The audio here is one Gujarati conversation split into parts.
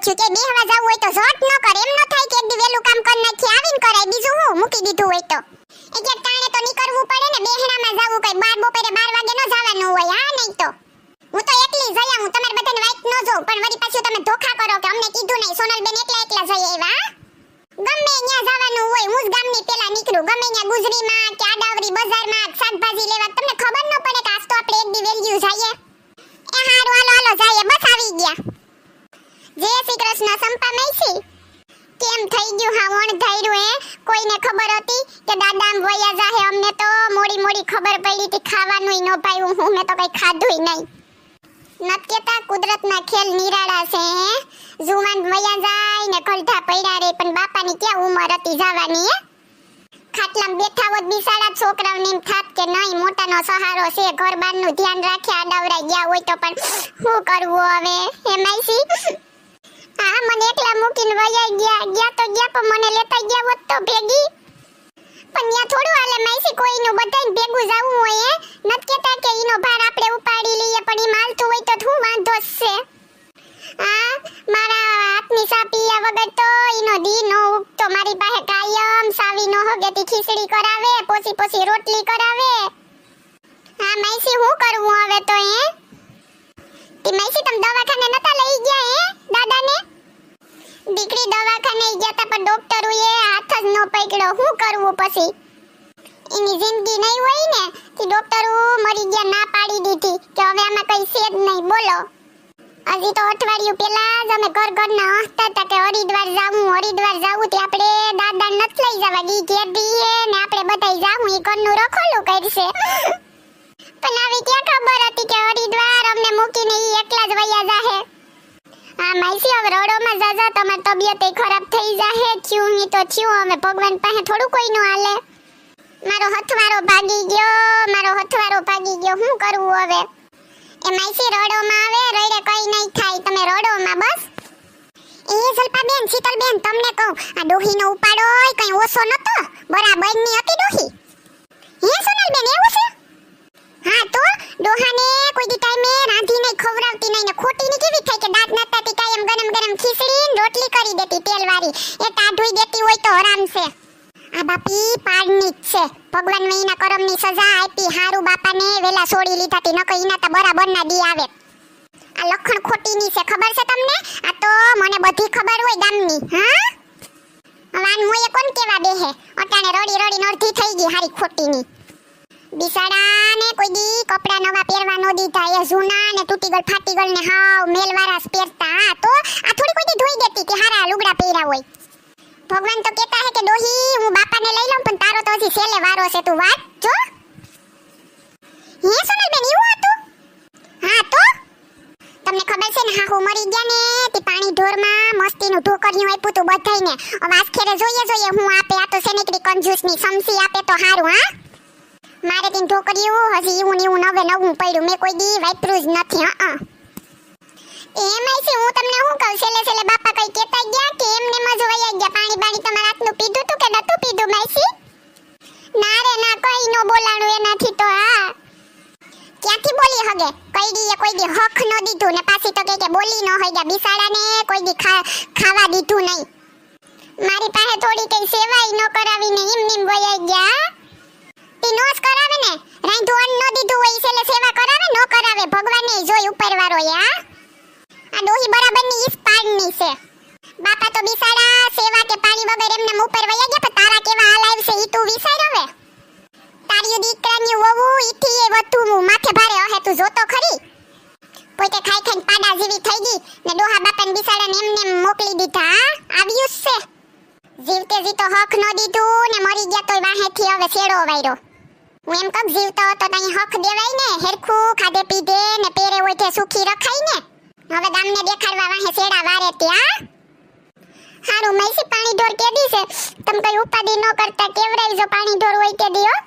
થયું કે હવા જાવું હોય તો ઝટ ન કર, એમ ન થાય કે એક દી વેલું કામ કર નાખી, આવીને કરાય, બીજું હું મૂકી દીધું હોય તો. એક ટાણે તો નીકળવું પડે ને, બેહણામાં જાવું કઈ, બાર બપોરે બાર વાગે ન જવાનું હોય, હા નહીં તો. હું તો એકલી જઈ આવું, તમારે બધાને વાઈટ ન જોઉં, પણ વળી પાછું તમે ધોખા કરો કે અમને કીધું નહીં, સોનલબેન એકલા એકલા જઈ આવ્યા ગમે ત્યાં જવાનું હોય, હું જ ગામની પેલા નીકળું. ગમે ત્યાં ગુજરીમાં કે આડાવરી બજારમાં શાકભાજી લેવા, તમને ખબર ન પડે કે આજ તો આપણે એક દી વેલ્યુ જઈએ. એ હારું, હાલો હાલો, જઈએ, બસ આવી ગયા. જય શ્રી કૃષ્ણ, સંપા મૈસી કેમ થઈ ગયું હા વણ ધાર્યું હે? કોઈને ખબર હતી કે દાદા વયા જાહે? અમને તો મોડી મોડી ખબર પડી હતી, ખાવાનું ન પાયું. હું, મેં તો કઈ ખાધું નહીં. નત કુદરતના ખેલ નિરાળા છે જુવાન વયા જાય ને કલઠા પડ્યા રે, પણ બાપાની ક્યાં ઉંમર હતી જવાની, હે? ખાટલામાં બેઠા હોત બિસાડા છોકરાઓને એમ થાત કે નહીં, મોટાનો સહારો છે ઘર બહારનું ધ્યાન રાખ્યા આડાવરા ગયા હોય તો પણ શું કરવું હવે, હે માઈસી? હા, મને એકલા મૂકીને વયા ગયા. ગયા તો ગયા, પણ મને લેતા ગયા હોત તો ભેગી. પણ ત્યાં થોડું હાલે માઈસી કોઈનું બધાને ભેગું જાવું હોય, હે? નત કેતા કે ઈનો ભાર આપણે ઉપાડી લઈએ, પણ ઈ માલતું હોય તો શું વાંધો છે? આ મારા હાથની સાપી વગર તો ઈનો દી નો ઉગતો. મારી પાસે કાયમ સાવી નો હોગેતી ખીચડી કરાવે, પોસી પોસી રોટલી કરાવે. હા માઈસી હું કરવું હવે તો, હે? તે તમે દવાખાને નતા લઈ ગયા હે, દાદાને? દીકરી દવાખાને ગયા તા, પણ ડોક્ટરોએ હાથ જ નો પકડ્યો. શું કરવું પછી? એની જિંદગી નહીં હોય ને તે ડોક્ટર મરી ગયા, ના પાડી દીધી, કે હવે આમાં કઈ છે જ નહીં. બોલો. હજી તો અઠવાડિયું પહેલા જ અમે ઘર ઘરના હસતા હતા કે હરિદ્વાર જાવું હરિદ્વાર જાવું, તે આપણે દાદા નથી લઈ જવા. દી ઘેર દઈએ ને આપણે બધા જાવું એ ઘરનું રખોલું કરશે. હા હવે રડોમાં જાજા તમાર તબિયત ખરાબ થઈ જાહે. થયું ઈ તો થયું, હવે ભગવાન પાસે થોડું કોઈનું હાલે. મારો હથવારો ભાગી ગયો, મારો હથવારો ભાગી ગયો શું કરવું હવે? એ માઈસી રડોમાં આવે, રડે કઈ નહીં થાય, તમે રડોમાં બસ. એ શીતલ બેન તમને કહું, આ ડોહીનો ઉપાડો કઈ ઓછો નતો? બરાબરની હતી ડોહી હે સોનલબેન એવું છે હા તો ડોહાને કોઈ દી ટાઈમે રાંધી નહીં ખવડાવતી નહીં ને ખોટી ની કેવી થાય કે દાંત નતાતી કાયમ ગરમ ગરમ ખીચડી ને રોટલી કરી દેતી તેલ વાળી એ ટાઢુઈ દેતી હોય તો હરામ છે. આ બાપી પાડની જ છે. ભગવાન મહિના કરમની સજા આપી. હારું બાપાને વેલા છોડી લીધા તી નકો ઈના તો બરાબર ના દી આવે. આ લખણ ખોટીની છે, ખબર છે તમને? આ તો મને બધી ખબર હોય ગામની, હા? વાન મોયે કોણ કેવા બેહે અટાણે રડી રડી અડધી થઈ ગઈ હારી ખોટીની. બિસાડાને કોઈ દી કપડા નવા પહેરવા નો દીધા. એ જૂના ને તૂટી ગળ ફાટી ગળ ને હાવ મેલવાળા પહેરતા હા તો આ થોડી કોઈ દી ધોઈ દેતી કે હારા લુગડા પહેર્યા હોય ભગવાન તો કહેતા હે કે ડોહી, હું બાપાને લઈ લઉં, પણ તારો તો હજી સેલે વારો છે, તું વાત જો. હે સોનલબેન, એવું હતું? હા તો? તમને ખબર છે ને હા મરી ગયા ને, તે પાણી ઢોરમાં મસ્તીનું ઢોકરિયું આપ્યું તું બધાયને. હવે આજ ખેરે જોઈએ જોઈએ, હું આપે, આ તો સેનેકડી કંજૂસની સમસી આપે તો હારું, હા? મારે તીન ઢોકરિયું, હજી એવું ને એવું નવે નવું પડ્યું, મેં કોઈ દી વાપર્યું જ નથી, હા એમ છે, હું તમને શું કહું, છેલ્લે છેલ્લે બાપા પીધું માસી? ના રે, ના, કઈ નો બોલાણું એનાથી તો, હા. ક્યાંથી બોલી હગે? કઈ દીએ કોઈ દી હક ન દીધું ને પાછી તો કે કે બોલી ન હોય ગયા બિસાડાને કોઈ દી ખાવા દીધું નહીં. મારી પાસે થોડી કઈ સેવાય ન કરાવીને એમ નીમ વયા ગયા. તી નોસ કરાવે ને? રાંધું અન્ન ન દીધું હોય છેલ્લે સેવા કરાવે, ન કરાવે? ભગવાને જોઈ ઉપરવાળો યા આ ડોહી બરાબરની ઈસ પાડની છે. બાપા તો બિસાડા, સેવા કે પાણી વગર એમને ઉપર વયા ગયા, પણ તારા કેવા હાલ આવશે ઈ તું વિચાર હવે. તારી દીકરાની વહુ, ઈથી એ વધુ માથે ભારે હે તું જોતો ખરી. પોતે ખાઈ ખાઈને પાડા જેવી થઈ ગઈ, ને ડોહા બાપાને બિસાડાને એમને મોકલી દીધા આવ્યું છે. જીવતે જીતો હક ન દીધું, ને મરી ગયા તોય વાહેથી હવે શેડો વાયરો. હું એમ કહું, જીવતો હતો તો હક દેવાય ને, હેરખું, ખાધે પીધે, ને પેરે હોય તે સુખી રખાય ને. હવે ગામને દેખાડવા વાહે શેડા વારે ત્યાં. હારું, મૈસી પાણી ઢોર કેદી છે? તમ કઈ ઉપાદી ન કરતા કેવરાઈ જો પાણી ઢોર હોય તે દિયો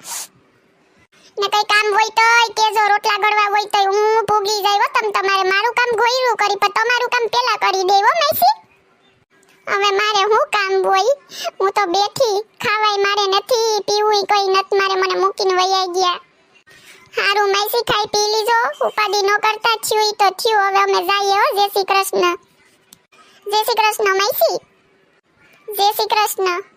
ને કઈ કામ હોય તો કેજો, રોટલા ગળવા હોય તો હું ભૂગી જાય તમ તમારે મારું કામ ગોયરું કરી, પણ તમારું કામ પેલા કરી દેવો મૈસી. હવે મારે હું કામ હોય? હું તો બેઠી, ખાવાય મારે નથી પીવું કઈ નત મારે મને મૂકીને વૈયા ગયા. હારું, મૈસી, ખાઈ પી લીજો. ઉપાદી ન કરતા, થયું તો થયું. હવે અમે જઈએ, હો, જય શ્રી કૃષ્ણ. જય શ્રી કૃષ્ણ માઈસી જય શ્રી કૃષ્ણ.